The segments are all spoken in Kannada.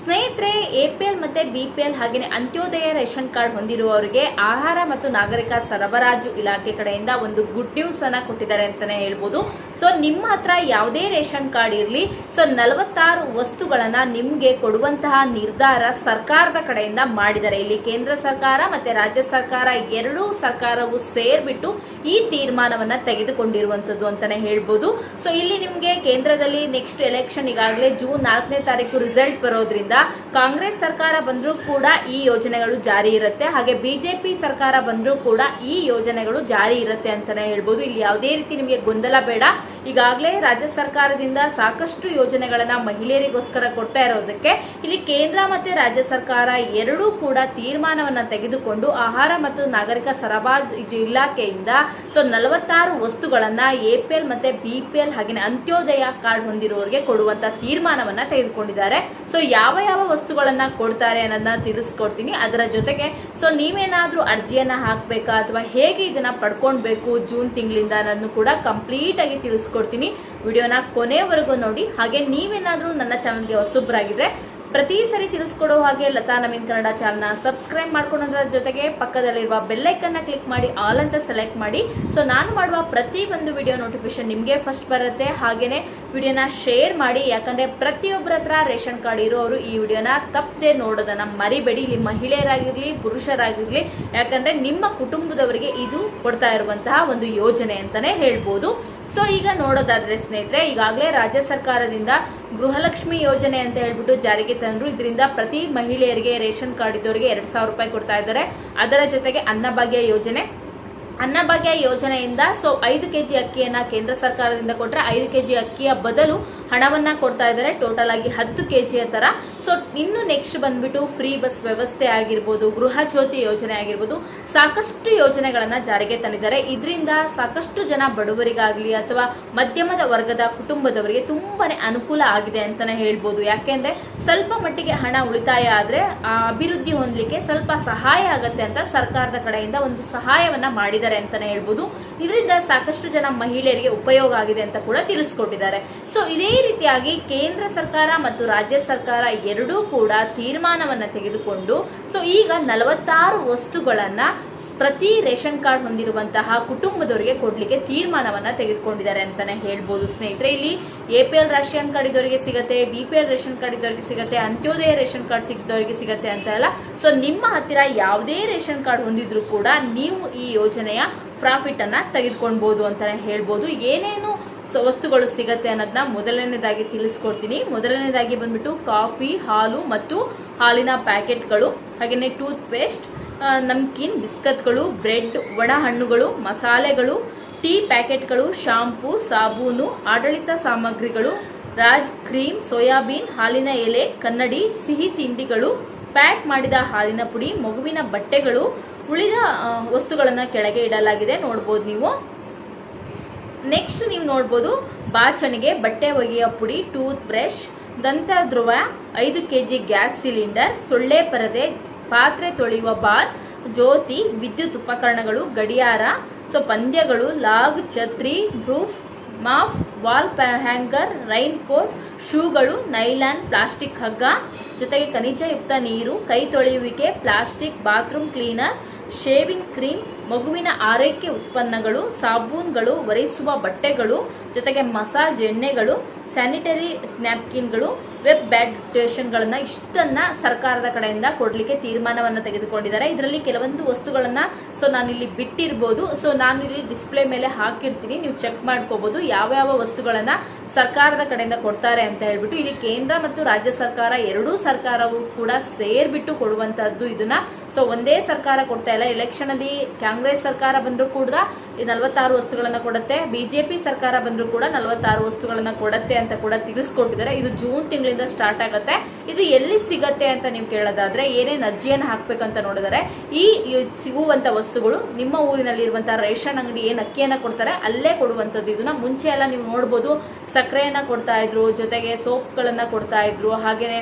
ಸ್ನೇಹಿತರೆ ಎ ಪಿ ಎಲ್ ಮತ್ತೆ ಬಿ ಪಿ ಎಲ್ ಹಾಗೆಯೇ ಅಂತ್ಯೋದಯ ರೇಷನ್ ಕಾರ್ಡ್ ಹೊಂದಿರುವವರಿಗೆ ಆಹಾರ ಮತ್ತು ನಾಗರಿಕ ಸರಬರಾಜು ಇಲಾಖೆ ಕಡೆಯಿಂದ ಒಂದು ಗುಡ್ ನ್ಯೂಸ್ ಅನ್ನ ಕೊಟ್ಟಿದ್ದಾರೆ ಅಂತಾನೆ ಹೇಳ್ಬೋದು. ಸೊ ನಿಮ್ಮ ಹತ್ರ ಯಾವುದೇ ರೇಷನ್ ಕಾರ್ಡ್ ಇರಲಿ ಸೊ ನಲವತ್ತಾರು ವಸ್ತುಗಳನ್ನ ನಿಮ್ಗೆ ಕೊಡುವಂತಹ ನಿರ್ಧಾರ ಸರ್ಕಾರದ ಕಡೆಯಿಂದ ಮಾಡಿದ್ದಾರೆ. ಇಲ್ಲಿ ಕೇಂದ್ರ ಸರ್ಕಾರ ಮತ್ತೆ ರಾಜ್ಯ ಸರ್ಕಾರ ಎರಡೂ ಸರ್ಕಾರವು ಸೇರ್ಬಿಟ್ಟು ಈ ತೀರ್ಮಾನವನ್ನ ತೆಗೆದುಕೊಂಡಿರುವಂತದ್ದು ಅಂತಾನೆ ಹೇಳ್ಬೋದು. ಸೊ ಇಲ್ಲಿ ನಿಮ್ಗೆ ಕೇಂದ್ರದಲ್ಲಿ ನೆಕ್ಸ್ಟ್ ಎಲೆಕ್ಷನ್ ಈಗಾಗಲೇ ಜೂನ್ ನಾಲ್ಕನೇ ತಾರೀಕು ರಿಸಲ್ಟ್ ಬರೋದ್ರಿಂದ ಕಾಂಗ್ರೆಸ್ ಸರ್ಕಾರ ಬಂದರೂ ಕೂಡ ಈ ಯೋಜನೆಗಳು ಜಾರಿ ಇರುತ್ತೆ. ಹಾಗೆ ಬಿಜೆಪಿ ಸರ್ಕಾರ ಬಂದ್ರೂ ಕೂಡ ಈ ಯೋಜನೆಗಳು ಜಾರಿ ಇರುತ್ತೆ ಅಂತಾನೆ ಹೇಳ್ಬೋದು. ಇಲ್ಲಿ ಯಾವುದೇ ರೀತಿ ನಿಮಗೆ ಗೊಂದಲ ಬೇಡ. ಈಗಾಗಲೇ ರಾಜ್ಯ ಸರ್ಕಾರದಿಂದ ಸಾಕಷ್ಟು ಯೋಜನೆಗಳನ್ನ ಮಹಿಳೆಯರಿಗೋಸ್ಕರ ಕೊಡ್ತಾ ಇರೋದಕ್ಕೆ ಇಲ್ಲಿ ಕೇಂದ್ರ ಮತ್ತೆ ರಾಜ್ಯ ಸರ್ಕಾರ ಎರಡೂ ಕೂಡ ತೀರ್ಮಾನವನ್ನ ತೆಗೆದುಕೊಂಡು ಆಹಾರ ಮತ್ತು ನಾಗರಿಕ ಸರಬರಾಜು ಇಲಾಖೆಯಿಂದ ಸೊ ನಲವತ್ತಾರು ವಸ್ತುಗಳನ್ನ ಎಪಿಎಲ್ ಮತ್ತೆ ಬಿಪಿಎಲ್ ಹಾಗೆ ಅಂತ್ಯೋದಯ ಕಾರ್ಡ್ ಹೊಂದಿರುವವರಿಗೆ ಕೊಡುವಂತ ತೀರ್ಮಾನವನ್ನ ತೆಗೆದುಕೊಂಡಿದ್ದಾರೆ. ಸೊ ಯಾವ ಯಾವ ಯಾವ ವಸ್ತುಗಳನ್ನ ಕೊಡ್ತಾರೆ ಅನ್ನೋದನ್ನ ತಿಳಿಸ್ಕೊಡ್ತೀನಿ. ಅದರ ಜೊತೆಗೆ ಸೊ ನೀವೇನಾದ್ರೂ ಅರ್ಜಿಯನ್ನ ಹಾಕ್ಬೇಕಾ ಅಥವಾ ಹೇಗೆ ಇದನ್ನ ಪಡ್ಕೊಳ್ಬೇಕು ಜೂನ್ ತಿಂಗಳಿಂದ ಅನ್ನೋದನ್ನು ಕೂಡ ಕಂಪ್ಲೀಟ್ ಆಗಿ ತಿಳಿಸ್ಕೊಡ್ತೀನಿ. ವಿಡಿಯೋನ ಕೊನೆವರೆಗೂ ನೋಡಿ. ಹಾಗೆ ನೀವೇನಾದ್ರೂ ನನ್ನ ಚಾನಲ್ಗೆ ಹೊಸಬ್ರಾಗಿದ್ರೆ ಪ್ರತಿ ಸರಿ ತಿಳಿಸ್ಕೊಡೋ ಹಾಗೆ ಲತಾ ನವೀನ್ ಕನ್ನಡ ಚಾನಲ್ನ ಸಬ್ಸ್ಕ್ರೈಬ್ ಮಾಡ್ಕೊಳ್ಳೋದ್ರ ಜೊತೆಗೆ ಪಕ್ಕದಲ್ಲಿರುವ ಬೆಲ್ಲೈಕನ್ನ ಕ್ಲಿಕ್ ಮಾಡಿ ಆಲ್ ಅಂತ ಸೆಲೆಕ್ಟ್ ಮಾಡಿ. ಸೊ ನಾನು ಮಾಡುವ ಪ್ರತಿ ಒಂದು ವಿಡಿಯೋ ನೋಟಿಫಿಕೇಶನ್ ನಿಮಗೆ ಫಸ್ಟ್ ಬರುತ್ತೆ. ಹಾಗೇನೆ ವಿಡಿಯೋನ ಶೇರ್ ಮಾಡಿ. ಯಾಕಂದ್ರೆ ಪ್ರತಿಯೊಬ್ಬರ ಹತ್ರ ರೇಷನ್ ಕಾರ್ಡ್ ಇರೋರು ಈ ವಿಡಿಯೋನ ತಪ್ಪದೆ ನೋಡೋದನ್ನ ಮರಿಬೇಡಿ. ಇಲ್ಲಿ ಮಹಿಳೆಯರಾಗಿರಲಿ, ಪುರುಷರಾಗಿರಲಿ, ಯಾಕಂದ್ರೆ ನಿಮ್ಮ ಕುಟುಂಬದವರಿಗೆ ಇದು ಕೊಡ್ತಾ ಇರುವಂತಹ ಒಂದು ಯೋಜನೆ ಅಂತಾನೆ ಹೇಳ್ಬೋದು. ಸೊ ಈಗ ನೋಡೋದಾದ್ರೆ ಸ್ನೇಹಿತರೆ, ಈಗಾಗಲೇ ರಾಜ್ಯ ಸರ್ಕಾರದಿಂದ ಗೃಹಲಕ್ಷ್ಮಿ ಯೋಜನೆ ಅಂತ ಹೇಳ್ಬಿಟ್ಟು ಜಾರಿಗೆ ತಂದ್ರು. ಇದರಿಂದ ಪ್ರತಿ ಮಹಿಳೆಯರಿಗೆ ರೇಷನ್ ಕಾರ್ಡ್ ಇದ್ದವರಿಗೆ ಎರಡ್ ಸಾವಿರ ರೂಪಾಯಿ ಕೊಡ್ತಾ ಇದ್ದಾರೆ. ಅದರ ಜೊತೆಗೆ ಅನ್ನಭಾಗ್ಯ ಯೋಜನೆ ಅನ್ನಭಾಗ್ಯ ಯೋಜನೆಯಿಂದ ಸೊ ಐದು ಕೆಜಿ ಅಕ್ಕಿಯನ್ನ ಕೇಂದ್ರ ಸರ್ಕಾರದಿಂದ ಕೊಟ್ರೆ ಐದು ಕೆಜಿ ಅಕ್ಕಿಯ ಬದಲು ಹಣವನ್ನ ಕೊಡ್ತಾ ಇದ್ದಾರೆ. ಟೋಟಲ್ ಆಗಿ ಹತ್ತು ಕೆಜಿಯ ತರ. ಸೊ ಇನ್ನು ನೆಕ್ಸ್ಟ್ ಬಂದ್ಬಿಟ್ಟು ಫ್ರೀ ಬಸ್ ವ್ಯವಸ್ಥೆ ಆಗಿರ್ಬೋದು, ಗೃಹ ಜ್ಯೋತಿ ಯೋಜನೆ ಆಗಿರ್ಬೋದು, ಸಾಕಷ್ಟು ಯೋಜನೆಗಳನ್ನ ಜಾರಿಗೆ ತಂದಿದ್ದಾರೆ. ಇದರಿಂದ ಸಾಕಷ್ಟು ಜನ ಬಡವರಿಗಾಗ್ಲಿ ಅಥವಾ ಮಧ್ಯಮದ ವರ್ಗದ ಕುಟುಂಬದವರಿಗೆ ತುಂಬಾನೇ ಅನುಕೂಲ ಆಗಿದೆ ಅಂತಾನೆ ಹೇಳ್ಬೋದು. ಯಾಕೆಂದ್ರೆ ಸ್ವಲ್ಪ ಮಟ್ಟಿಗೆ ಹಣ ಉಳಿತಾಯ ಆದ್ರೆ ಅಭಿವೃದ್ಧಿ ಹೊಂದಲಿಕ್ಕೆ ಸ್ವಲ್ಪ ಸಹಾಯ ಆಗತ್ತೆ ಅಂತ ಸರ್ಕಾರದ ಕಡೆಯಿಂದ ಒಂದು ಸಹಾಯವನ್ನ ಮಾಡಿದ್ದಾರೆ. ಅಂತಾನೆ ಹೇಳ್ಬೋದು. ಇದರಿಂದ ಸಾಕಷ್ಟು ಜನ ಮಹಿಳೆಯರಿಗೆ ಉಪಯೋಗ ಆಗಿದೆ ಅಂತ ಕೂಡ ತಿಳಿಸ್ಕೊಟ್ಟಿದ್ದಾರೆ. ಸೊ ಇದೇ ರೀತಿಯಾಗಿ ಕೇಂದ್ರ ಸರ್ಕಾರ ಮತ್ತು ರಾಜ್ಯ ಸರ್ಕಾರ ಎರಡೂ ಕೂಡ ತೀರ್ಮಾನವನ್ನ ತೆಗೆದುಕೊಂಡು ಸೊ ಈಗ ನಲವತ್ತಾರು ವಸ್ತುಗಳನ್ನ ಪ್ರತಿ ರೇಷನ್ ಕಾರ್ಡ್ ಹೊಂದಿರುವಂತಹ ಕುಟುಂಬದವರಿಗೆ ಕೊಡ್ಲಿಕ್ಕೆ ತೀರ್ಮಾನವನ್ನ ತೆಗೆದುಕೊಂಡಿದ್ದಾರೆ ಅಂತಾನೆ ಹೇಳ್ಬೋದು. ಸ್ನೇಹಿತರೆ, ಇಲ್ಲಿ A P L ration card ಇದ್ದವರಿಗೆ ಸಿಗತ್ತೆ, B P L ration card ಇದ್ದವರಿಗೆ ಸಿಗತ್ತೆ, ಅಂತ್ಯೋದಯ ರೇಷನ್ ಕಾರ್ಡ್ ಸಿಗದವರಿಗೆ ಸಿಗತ್ತೆ ಅಂತ ಅಲ್ಲ. ಸೊ ನಿಮ್ಮ ಹತ್ತಿರ ಯಾವುದೇ ರೇಷನ್ ಕಾರ್ಡ್ ಹೊಂದಿದ್ರು ಕೂಡ ನೀವು ಈ ಯೋಜನೆಯ ಪ್ರಾಫಿಟ್ ಅನ್ನ ತೆಗೆದುಕೊಳ್ಬಹುದು ಅಂತಾನೆ ಹೇಳ್ಬೋದು. ಏನೇನು ವಸ್ತುಗಳು ಸಿಗತ್ತೆ ಅನ್ನೋದನ್ನ ಮೊದಲನೇದಾಗಿ ತಿಳಿಸ್ಕೊಡ್ತೀನಿ. ಮೊದಲನೇದಾಗಿ ಬಂದ್ಬಿಟ್ಟು ಕಾಫಿ, ಹಾಲು ಮತ್ತು ಹಾಲಿನ ಪ್ಯಾಕೆಟ್ಗಳು, ಹಾಗೆಯೇ ಟೂತ್ ಪೇಸ್ಟ್ ನಮ್ಕಿನ್ ಬಿಸ್ಕತ್ಗಳು, ಬ್ರೆಡ್ ಒಣ ಹಣ್ಣುಗಳು ಮಸಾಲೆಗಳು, ಟೀ ಪ್ಯಾಕೆಟ್ಗಳು, ಶಾಂಪೂ, ಸಾಬೂನು, ಆಡಳಿತ ಸಾಮಗ್ರಿಗಳು, ರಾಜ್ ಕ್ರೀಮ್, ಸೋಯಾಬೀನ್, ಹಾಲಿನ ಎಲೆ, ಕನ್ನಡಿ, ಸಿಹಿ ತಿಂಡಿಗಳು, ಪ್ಯಾಕ್ ಮಾಡಿದ ಹಾಲಿನ ಪುಡಿ, ಮಗುವಿನ ಬಟ್ಟೆಗಳು, ಉಳಿದ ವಸ್ತುಗಳನ್ನು ಕೆಳಗೆ ಇಡಲಾಗಿದೆ. ನೋಡ್ಬೋದು ನೀವು. ನೆಕ್ಸ್ಟ್ ನೀವು ನೋಡ್ಬೋದು ಬಾಚಣಿಗೆ ಬಟ್ಟೆ ಒಗೆಯ ಪುಡಿ ಟೂತ್ ಬ್ರಷ್ ದಂತ ಧ್ರುವ ಐದು ಕೆಜಿ ಗ್ಯಾಸ್ ಸಿಲಿಂಡರ್, ಸೊಳ್ಳೆ ಪರದೆ ಪಾತ್ರೆ ತೊಳೆಯುವ ಬಾರ್, ಜ್ಯೋತಿ, ವಿದ್ಯುತ್ ಉಪಕರಣಗಳು, ಗಡಿಯಾರ ಸೊ ಪಂದ್ಯಗಳು ಲಾಗ್, ಛತ್ರಿ, roof, mop, wall hanger raincoat ಶೂಗಳು, ನೈಲಾನ್, ಪ್ಲಾಸ್ಟಿಕ್ ಹಗ್ಗ, ಜೊತೆಗೆ ಖನಿಜಯುಕ್ತ ನೀರು, ಕೈ ತೊಳೆಯುವಿಕೆ, plastic, bathroom cleaner shaving cream, ಮಗುವಿನ ಆರೈಕೆ ಉತ್ಪನ್ನಗಳು, ಸಾಬೂನ್ಗಳು ಒರೆಸುವ ಬಟ್ಟೆಗಳು, ಜೊತೆಗೆ ಮಸಾಜ್ ಎಣ್ಣೆಗಳು, ಸ್ಯಾನಿಟರಿ ಸ್ನ್ಯಾಪ್ಕಿನ್ಗಳು ವೆಬ್ ಬ್ಯಾಡ್ಟೇಷನ್ಗಳನ್ನ ಇಷ್ಟನ್ನ ಸರ್ಕಾರದ ಕಡೆಯಿಂದ ಕೊಡಲಿಕ್ಕೆ ತೀರ್ಮಾನವನ್ನು ತೆಗೆದುಕೊಂಡಿದ್ದಾರೆ. ಇದರಲ್ಲಿ ಕೆಲವೊಂದು ವಸ್ತುಗಳನ್ನ ಸೊ ನಾನು ಇಲ್ಲಿ ಬಿಟ್ಟಿರ್ಬೋದು. ಸೊ ನಾನು ಇಲ್ಲಿ ಡಿಸ್ಪ್ಲೇ ಮೇಲೆ ಹಾಕಿರ್ತೀನಿ. ನೀವು ಚೆಕ್ ಮಾಡ್ಕೋಬೋದು. ಯಾವ ಯಾವ ವಸ್ತುಗಳನ್ನ ಸರ್ಕಾರದ ಕಡೆಯಿಂದ ಕೊಡ್ತಾರೆ ಅಂತ ಹೇಳ್ಬಿಟ್ಟು ಇಲ್ಲಿ ಕೇಂದ್ರ ಮತ್ತು ರಾಜ್ಯ ಸರ್ಕಾರ ಎರಡೂ ಸರ್ಕಾರವು ಕೂಡ ಸೇರ್ಬಿಟ್ಟು ಕೊಡುವಂತಹದ್ದು ಇದನ್ನ. ಸೊ ಒಂದೇ ಸರ್ಕಾರ ಕೊಡ್ತಾ ಇಲ್ಲ. ಎಲೆಕ್ಷನ್ ಅಲ್ಲಿ ಕಾಂಗ್ರೆಸ್ ಸರ್ಕಾರ ಬಂದರೂ ಕೂಡ ನಲವತ್ತಾರು ವಸ್ತುಗಳನ್ನ ಕೊಡುತ್ತೆ. ಬಿಜೆಪಿ ಸರ್ಕಾರ ಬಂದರೂ ಕೂಡ ನಲವತ್ತಾರು ವಸ್ತುಗಳನ್ನ ಕೊಡುತ್ತೆ ಅಂತ ಕೂಡ ತಿಳಿಸ್ಕೊಟ್ಟಿದ್ದಾರೆ. ಇದು ಜೂನ್ ತಿಂಗಳಿಂದ ಸ್ಟಾರ್ಟ್ ಆಗುತ್ತೆ. ಇದು ಎಲ್ಲಿ ಸಿಗತ್ತೆ ಅಂತ ನೀವು ಕೇಳೋದಾದ್ರೆ ಏನೇನು ಅರ್ಜಿಯನ್ನು ಹಾಕ್ಬೇಕಂತ ನೋಡಿದರೆ ಈ ಸಿಗುವಂತ ವಸ್ತುಗಳು ನಿಮ್ಮ ಊರಿನಲ್ಲಿ ಇರುವಂತಹ ರೇಷನ್ ಅಂಗಡಿ ಏನ್ ಅಕ್ಕಿಯನ್ನ ಕೊಡ್ತಾರೆ, ಅಲ್ಲೇ ಕೊಡುವಂತದ್ದು. ಇದನ್ನ ಮುಂಚೆ ಎಲ್ಲ ನೀವು ನೋಡ್ಬೋದು. ಸಕ್ಕರೆಯನ್ನ ಕೊಡ್ತಾ ಇದ್ರು, ಜೊತೆಗೆ ಸೋಪ್ಗಳನ್ನು ಕೊಡ್ತಾ ಇದ್ರು ಹಾಗೆಯೇ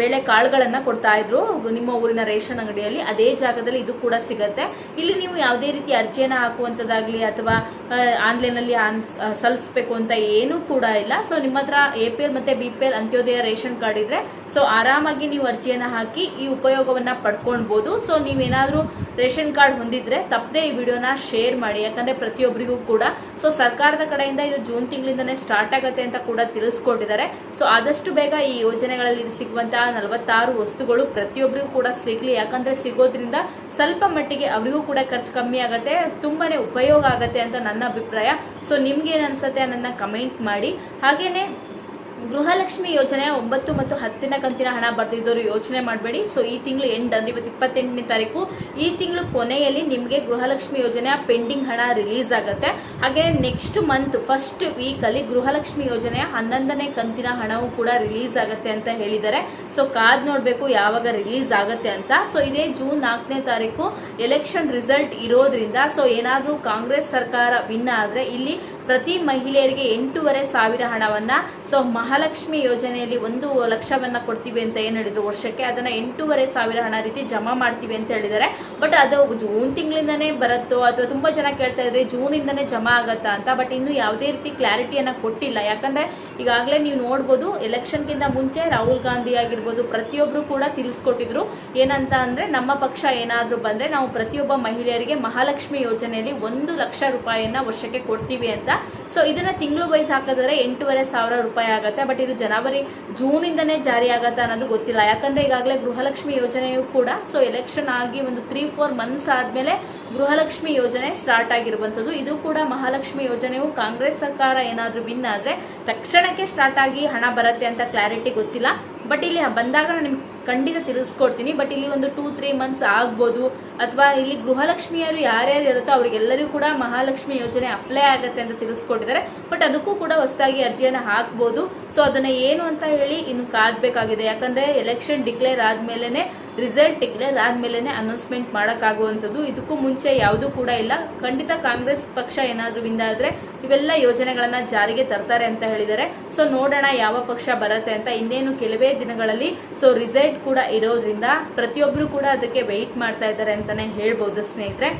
ಬೇಳೆ ಕಾಳುಗಳನ್ನು ಕೊಡ್ತಾ ಇದ್ರು. ನಿಮ್ಮ ಊರಿನ ರೇಷನ್ ಅಂಗಡಿಯಲ್ಲಿ ಅದೇ ಜಾಗದಲ್ಲಿ ಇದು ಕೂಡ ಸಿಗತ್ತೆ. ಇಲ್ಲಿ ನೀವು ಯಾವುದೇ ರೀತಿ ಅರ್ಜಿಯನ್ನು ಹಾಕುವಂಥದ್ದಾಗಲಿ ಅಥವಾ ಆನ್ಲೈನಲ್ಲಿ ಆನ್- ಸಲ್ಲಿಸ್ಬೇಕು ಅಂತ ಏನೂ ಕೂಡ ಇಲ್ಲ. ಸೊ ನಿಮ್ಮ ಹತ್ರ ಎ ಪಿ ಎಲ್ ಮತ್ತು B P L Antyodaya ration card ಇದ್ರೆ ಸೊ ಆರಾಮಾಗಿ ನೀವು ಅರ್ಜಿಯನ್ನು ಹಾಕಿ ಈ ಉಪಯೋಗವನ್ನು ಪಡ್ಕೊಳ್ಬೋದು. ಸೊ ನೀವೇನಾದರೂ ರೇಷನ್ ಕಾರ್ಡ್ ಹೊಂದಿದ್ರೆ ತಪ್ಪದೆ ಈ ವಿಡಿಯೋನ ಶೇರ್ ಮಾಡಿ. ಯಾಕಂದರೆ ಪ್ರತಿಯೊಬ್ಬರಿಗೂ ಕೂಡ. ಸೊ ಸರ್ಕಾರದ ಕಡೆಯಿಂದ ಇದು ಜೂನ್ ತಿಂಗಳಿಂದನೇ ಸ್ಟಾರ್ಟ್ ಆಗುತ್ತೆ ಅಂತ ಕೂಡ ತಿಳಿಸ್ಕೊಂಡಿದ್ದಾರೆ. ಸೊ ಆದಷ್ಟು ಬೇಗ ಈ ಯೋಜನೆಗಳಲ್ಲಿ ಸಿಗುವಂತಹ ನಲವತ್ತಾರು ವಸ್ತುಗಳು ಪ್ರತಿಯೊಬ್ಬರಿಗೂ ಕೂಡ ಸಿಗ್ಲಿ. ಯಾಕಂದ್ರೆ ಸಿಗೋದ್ರಿಂದ ಸ್ವಲ್ಪ ಮಟ್ಟಿಗೆ ಅವರಿಗೂ ಕೂಡ ಖರ್ಚು ಕಮ್ಮಿ ಆಗತ್ತೆ, ತುಂಬಾನೇ ಉಪಯೋಗ ಆಗತ್ತೆ ಅಂತ ನನ್ನ ಅಭಿಪ್ರಾಯ. ಸೊ ನಿಮ್ಗೆ ಏನ್ ಅನ್ಸತ್ತೆ ಕಮೆಂಟ್ ಮಾಡಿ. ಹಾಗೇನೆ ಗೃಹಲಕ್ಷ್ಮಿ ಯೋಜನೆ ಒಂಬತ್ತು ಮತ್ತು ಹತ್ತಿನ ಕಂತಿನ ಹಣ ಬರ್ದಿದ್ದವರು ಯೋಚನೆ ಮಾಡಬೇಡಿ. ಸೊ ಈ ತಿಂಗಳು ಎಂಡ್ ಅಂದ್ರೆ ಇವತ್ತು ಇಪ್ಪತ್ತೆಂಟನೇ ತಾರೀಕು. ಈ ತಿಂಗಳು ಕೊನೆಯಲ್ಲಿ ನಿಮಗೆ ಗೃಹಲಕ್ಷ್ಮಿ ಯೋಜನೆಯ ಪೆಂಡಿಂಗ್ ಹಣ ರಿಲೀಸ್ ಆಗುತ್ತೆ. ಹಾಗೆ ನೆಕ್ಸ್ಟ್ ಮಂತ್ ಫಸ್ಟ್ ವೀಕ್ ಅಲ್ಲಿ ಗೃಹಲಕ್ಷ್ಮಿ ಯೋಜನೆಯ ಹನ್ನೊಂದನೇ ಕಂತಿನ ಹಣವು ಕೂಡ ರಿಲೀಸ್ ಆಗುತ್ತೆ ಅಂತ ಹೇಳಿದ್ದಾರೆ. ಸೊ ಕಾದ್ ನೋಡಬೇಕು ಯಾವಾಗ ರಿಲೀಸ್ ಆಗುತ್ತೆ ಅಂತ. ಸೊ ಇದೇ ಜೂನ್ ನಾಲ್ಕನೇ ತಾರೀಕು ಎಲೆಕ್ಷನ್ ರಿಸಲ್ಟ್ ಇರೋದ್ರಿಂದ ಸೊ ಏನಾದರೂ ಕಾಂಗ್ರೆಸ್ ಸರ್ಕಾರ ವಿನ್ ಆದರೆ ಇಲ್ಲಿ ಪ್ರತಿ ಮಹಿಳೆಯರಿಗೆ ಎಂಟೂವರೆ ಸಾವಿರ ಹಣವನ್ನ, ಸೊ ಮಹಾಲಕ್ಷ್ಮಿ ಯೋಜನೆಯಲ್ಲಿ ಒಂದು ಲಕ್ಷವನ್ನ ಕೊಡ್ತೀವಿ ಅಂತ ಏನ್ ಹೇಳಿದ್ರು ವರ್ಷಕ್ಕೆ, ಅದನ್ನ ಎಂಟೂವರೆ ಸಾವಿರ ಹಣ ರೀತಿ ಜಮಾ ಮಾಡ್ತೀವಿ ಅಂತ ಹೇಳಿದ್ದಾರೆ. ಬಟ್ ಅದು ಜೂನ್ ತಿಂಗಳಿಂದನೇ ಬರುತ್ತೋ ಅಥವಾ ತುಂಬಾ ಜನ ಕೇಳ್ತಾ ಇದ್ರೆ ಜೂನ್ ಇಂದನೇ ಜಮಾ ಆಗತ್ತಾ ಅಂತ, ಬಟ್ ಇನ್ನು ಯಾವುದೇ ರೀತಿ ಕ್ಲಾರಿಟಿಯನ್ನ ಕೊಟ್ಟಿಲ್ಲ. ಯಾಕಂದ್ರೆ ಈಗಾಗಲೇ ನೀವು ನೋಡ್ಬೋದು ಎಲೆಕ್ಷನ್ಗಿಂತ ಮುಂಚೆ ರಾಹುಲ್ ಗಾಂಧಿ ಆಗಿರ್ಬೋದು ಪ್ರತಿಯೊಬ್ಬರು ಕೂಡ ತಿಳಿಸ್ಕೊಟ್ಟಿದ್ರು. ಏನಂತ ಅಂದ್ರೆ ನಮ್ಮ ಪಕ್ಷ ಏನಾದ್ರೂ ಬಂದ್ರೆ ನಾವು ಪ್ರತಿಯೊಬ್ಬ ಮಹಿಳೆಯರಿಗೆ ಮಹಾಲಕ್ಷ್ಮಿ ಯೋಜನೆಯಲ್ಲಿ ಒಂದು ಲಕ್ಷ ರೂಪಾಯಿಯನ್ನ ವರ್ಷಕ್ಕೆ ಕೊಡ್ತೀವಿ ಅಂತ ಸೊ ಇದನ್ನ ತಿಂಗಳು ವೈಸ್ ಹಾಕಿದ್ರೆ ಎಂಟೂವರೆ ಸಾವಿರ ರೂಪಾಯಿ ಆಗುತ್ತೆ. ಬಟ್ ಇದು ಜನವರಿ ಜೂನ್ ಇಂದನೇ ಜಾರಿ ಆಗತ್ತೆ ಅನ್ನೋದು ಗೊತ್ತಿಲ್ಲ. ಯಾಕಂದ್ರೆ ಈಗಾಗಲೇ ಗೃಹಲಕ್ಷ್ಮಿ ಯೋಜನೆಯು ಕೂಡ ಸೊ ಎಲೆಕ್ಷನ್ ಆಗಿ ಒಂದು ತ್ರೀ ಫೋರ್ ಮಂತ್ಸ್ ಆದ್ಮೇಲೆ ಗೃಹಲಕ್ಷ್ಮಿ ಯೋಜನೆ ಸ್ಟಾರ್ಟ್ ಆಗಿರುವಂತದ್ದು ಇದು ಕೂಡ ಮಹಾಲಕ್ಷ್ಮಿ ಯೋಜನೆಯು ಕಾಂಗ್ರೆಸ್ ಸರ್ಕಾರ ಏನಾದ್ರೂ ವಿನ್ ಆದ್ರೆ ತಕ್ಷಣಕ್ಕೆ ಸ್ಟಾರ್ಟ್ ಆಗಿ ಹಣ ಬರುತ್ತೆ ಅಂತ ಕ್ಲಾರಿಟಿ ಗೊತ್ತಿಲ್ಲ. ಬಟ್ ಇಲ್ಲಿ ಬಂದಾಗ ನಾನು ನಿಮ್ಗೆ ಖಂಡಿತ ತಿಳಿಸ್ಕೊಡ್ತೀನಿ. ಬಟ್ ಇಲ್ಲಿ ಒಂದು ಟೂ ತ್ರೀ ಮಂತ್ಸ್ ಆಗ್ಬೋದು. ಅಥವಾ ಇಲ್ಲಿ ಗೃಹಲಕ್ಷ್ಮಿಯರು ಯಾರ್ಯಾರು ಇರುತ್ತೋ ಅವರಿಗೆಲ್ಲರಿಗೂ ಕೂಡ ಮಹಾಲಕ್ಷ್ಮಿ ಯೋಜನೆ ಅಪ್ಲೈ ಆಗುತ್ತೆ ಅಂತ ತಿಳಿಸ್ಕೊಟ್ಟಿದ್ದಾರೆ. ಬಟ್ ಅದಕ್ಕೂ ಕೂಡ ಹೊಸದಾಗಿ ಅರ್ಜಿಯನ್ನು ಹಾಕ್ಬೋದು. ಸೊ ಅದನ್ನ ಏನು ಅಂತ ಹೇಳಿ ಇನ್ನು ಕಾದಬೇಕಾಗಿದೆ. ಯಾಕಂದ್ರೆ ಎಲೆಕ್ಷನ್ ಡಿಕ್ಲೇರ್ ಆದ್ಮೇಲೆನೆ ರಿಸಲ್ಟ್ ಆದ್ಮೇಲೆನೆ ಅನೌನ್ಸ್ಮೆಂಟ್ ಮಾಡೋಕ್ಕಾಗುವಂಥದ್ದು. ಇದಕ್ಕೂ ಮುಂಚೆ ಯಾವುದೂ ಕೂಡ ಇಲ್ಲ. ಖಂಡಿತ ಕಾಂಗ್ರೆಸ್ ಪಕ್ಷ ಏನಾದರೂ ವಿನ್ ಆದ್ರೆ ಇವೆಲ್ಲ ಯೋಜನೆಗಳನ್ನ ಜಾರಿಗೆ ತರ್ತಾರೆ ಅಂತ ಹೇಳಿದ್ದಾರೆ. ಸೊ ನೋಡೋಣ ಯಾವ ಪಕ್ಷ ಬರುತ್ತೆ ಅಂತ. ಇನ್ನೇನು ಕೆಲವೇ ದಿನಗಳಲ್ಲಿ ಸೊ ರಿಸಲ್ಟ್ ಕೂಡ ಇರೋದ್ರಿಂದ ಪ್ರತಿಯೊಬ್ಬರು ಕೂಡ ಅದಕ್ಕೆ ವೆಯ್ಟ್ ಮಾಡ್ತಾ ಇದ್ದಾರೆ ಅಂತಾನೆ ಹೇಳ್ಬೋದು ಸ್ನೇಹಿತರೆ.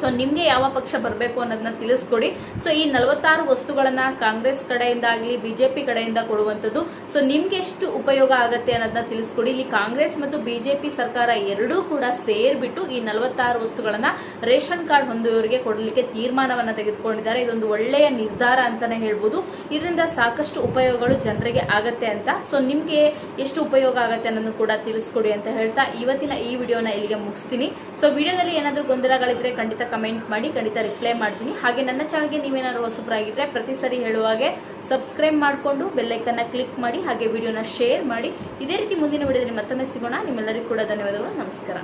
ಸೊ ನಿಮ್ಗೆ ಯಾವ ಪಕ್ಷ ಬರಬೇಕು ಅನ್ನೋದನ್ನ ತಿಳಿಸ್ಕೊಡಿ. ಸೊ ಈ ನಲವತ್ತಾರು ವಸ್ತುಗಳನ್ನ ಕಾಂಗ್ರೆಸ್ ಕಡೆಯಿಂದ ಆಗಲಿ, ಬಿಜೆಪಿ ಕಡೆಯಿಂದ ಕೊಡುವಂಥದ್ದು. ಸೊ ನಿಮ್ಗೆ ಎಷ್ಟು ಉಪಯೋಗ ಆಗತ್ತೆ ಅನ್ನೋದನ್ನ ತಿಳಿಸ್ಕೊಡಿ. ಇಲ್ಲಿ ಕಾಂಗ್ರೆಸ್ ಮತ್ತು ಬಿಜೆಪಿ ಸರ್ಕಾರ ಎರಡೂ ಕೂಡ ಸೇರ್ಬಿಟ್ಟು ಈ ನಲವತ್ತಾರು ವಸ್ತುಗಳನ್ನ ರೇಷನ್ ಕಾರ್ಡ್ ಹೊಂದುವವರಿಗೆ ಕೊಡಲಿಕ್ಕೆ ತೀರ್ಮಾನವನ್ನ ತೆಗೆದುಕೊಂಡಿದ್ದಾರೆ. ಇದೊಂದು ಒಳ್ಳೆಯ ನಿರ್ಧಾರ ಅಂತಾನೆ ಹೇಳ್ಬೋದು. ಇದರಿಂದ ಸಾಕಷ್ಟು ಉಪಯೋಗಗಳು ಜನರಿಗೆ ಆಗತ್ತೆ ಅಂತ. ಸೊ ನಿಮ್ಗೆ ಎಷ್ಟು ಉಪಯೋಗ ಆಗತ್ತೆ ಅನ್ನೋದನ್ನು ಕೂಡ ತಿಳಿಸ್ಕೊಡಿ ಅಂತ ಹೇಳ್ತಾ ಇವತ್ತಿನ ಈ ವಿಡಿಯೋನ ಇಲ್ಲಿಗೆ ಮುಗಿಸ್ತೀನಿ. ಸೊ ವಿಡಿಯೋದಲ್ಲಿ ಏನಾದರೂ ಗೊಂದಲಗಳಿದ್ರೆ ಖಂಡಿತ ಕಮೆಂಟ್ ಮಾಡಿ, ಖಂಡಿತ ರಿಪ್ಲೈ ಮಾಡ್ತೀನಿ. ಹಾಗೆ ನನ್ನ ಚಾನಲ್ಗೆ ನೀವೇನಾದ್ರು ಹೊಸಬರಾಗಿದ್ರೆ ಪ್ರತಿ ಸರಿ ಹೇಳುವಾಗೆ ಸಬ್ಸ್ಕ್ರೈಬ್ ಮಾಡಿಕೊಂಡು ಬೆಲ್ಲೈಕನ್ನ ಕ್ಲಿಕ್ ಮಾಡಿ, ಹಾಗೆ ವಿಡಿಯೋನ ಶೇರ್ ಮಾಡಿ. ಇದೇ ರೀತಿ ಮುಂದಿನ ವಿಡಿಯೋದಲ್ಲಿ ಮತ್ತೊಮ್ಮೆ ಸಿಗೋಣ. ನಿಮ್ಮೆಲ್ಲರಿಗೂ ಕೂಡ ಧನ್ಯವಾದಗಳು. ನಮಸ್ಕಾರ.